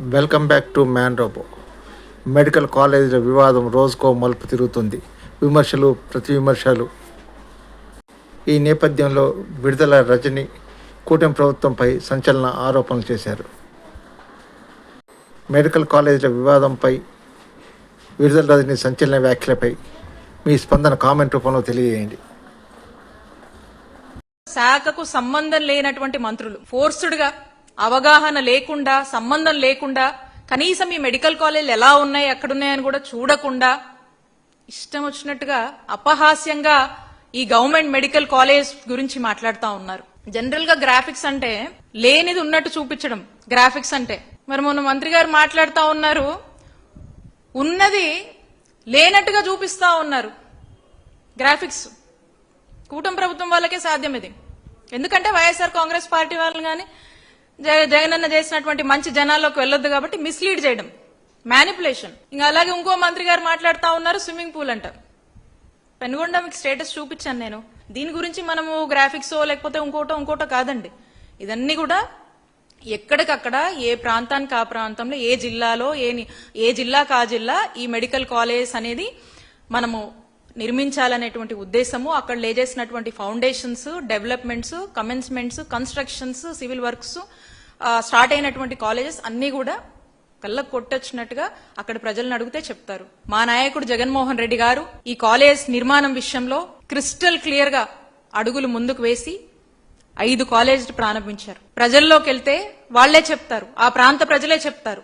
Welcome back to Man Robo. Medical కాలేజీల వివాదం రోజుకో మలుపు తిరుగుతుంది. విమర్శలు ప్రతి విమర్శలు. ఈ నేపథ్యంలో విడుదల రజని కూటమి ప్రభుత్వంపై సంచలన ఆరోపణలు చేశారు. మెడికల్ కాలేజీల వివాదంపై విడుదల రజని సంచలన వ్యాఖ్యలపై మీ స్పందన కామెంట్ రూపంలో తెలియజేయండి. శాఖకు సంబంధం లేనటువంటి మంత్రులు ఫోర్స్డ్గా అవగాహన లేకుండా సంబంధం లేకుండా కనీసం ఈ మెడికల్ కాలేజీలు ఎలా ఉన్నాయి ఎక్కడున్నాయని కూడా చూడకుండా ఇష్టం వచ్చినట్టుగా అపహాస్యంగా ఈ గవర్నమెంట్ మెడికల్ కాలేజ్ గురించి మాట్లాడుతూ ఉన్నారు. జనరల్గా గ్రాఫిక్స్ అంటే లేనిది ఉన్నట్టు చూపించడం గ్రాఫిక్స్ అంటే. మరి మొన్న మంత్రి గారు మాట్లాడుతూ ఉన్నారు ఉన్నది లేనట్టుగా చూపిస్తా ఉన్నారు. గ్రాఫిక్స్. కూటమి ప్రభుత్వం వాళ్ళకే సాధ్యం ఇది. ఎందుకంటే వైఎస్ఆర్ కాంగ్రెస్ పార్టీ వాళ్ళు కానీ జగనన్న చేసినటువంటి మంచి జనాల్లోకి వెళ్ళొద్దు కాబట్టి మిస్లీడ్ చేయడం. మ్యానిపులేషన్ ఇంకా అలాగే ఇంకో మంత్రి గారు మాట్లాడుతా ఉన్నారు స్విమ్మింగ్ పూల్ అంట. పెనుగొండ మీకు స్టేటస్ చూపించాను నేను. దీని గురించి మనము గ్రాఫిక్స్ లేకపోతే ఇంకోటో ఇంకోటో కాదండి. ఇదన్నీ కూడా ఎక్కడికక్కడ ఏ ప్రాంతానికి ఆ ప్రాంతంలో ఏ జిల్లాలో ఏ ఏ జిల్లాకు ఆ జిల్లా ఈ మెడికల్ కాలేజ్ అనేది మనము నిర్మించాలనేటువంటి ఉద్దేశము అక్కడ లేజేసినటువంటి foundations developments commencements constructions civil works start అయినటువంటి కాలేజెస్ అన్ని కూడా కళ్ళకు కొట్టొచ్చినట్టుగా అక్కడ ప్రజలను అడిగితే చెప్తారు. మా నాయకుడు జగన్మోహన్ రెడ్డి గారు ఈ కాలేజ్ నిర్మాణం విషయంలో క్రిస్టల్ క్లియర్గా అడుగులు ముందుకు వేసి ఐదు కాలేజీలు ప్రారంభించారు. ప్రజల్లోకి వెళ్తే వాళ్ళే చెప్తారు. ఆ ప్రాంత ప్రజలే చెప్తారు.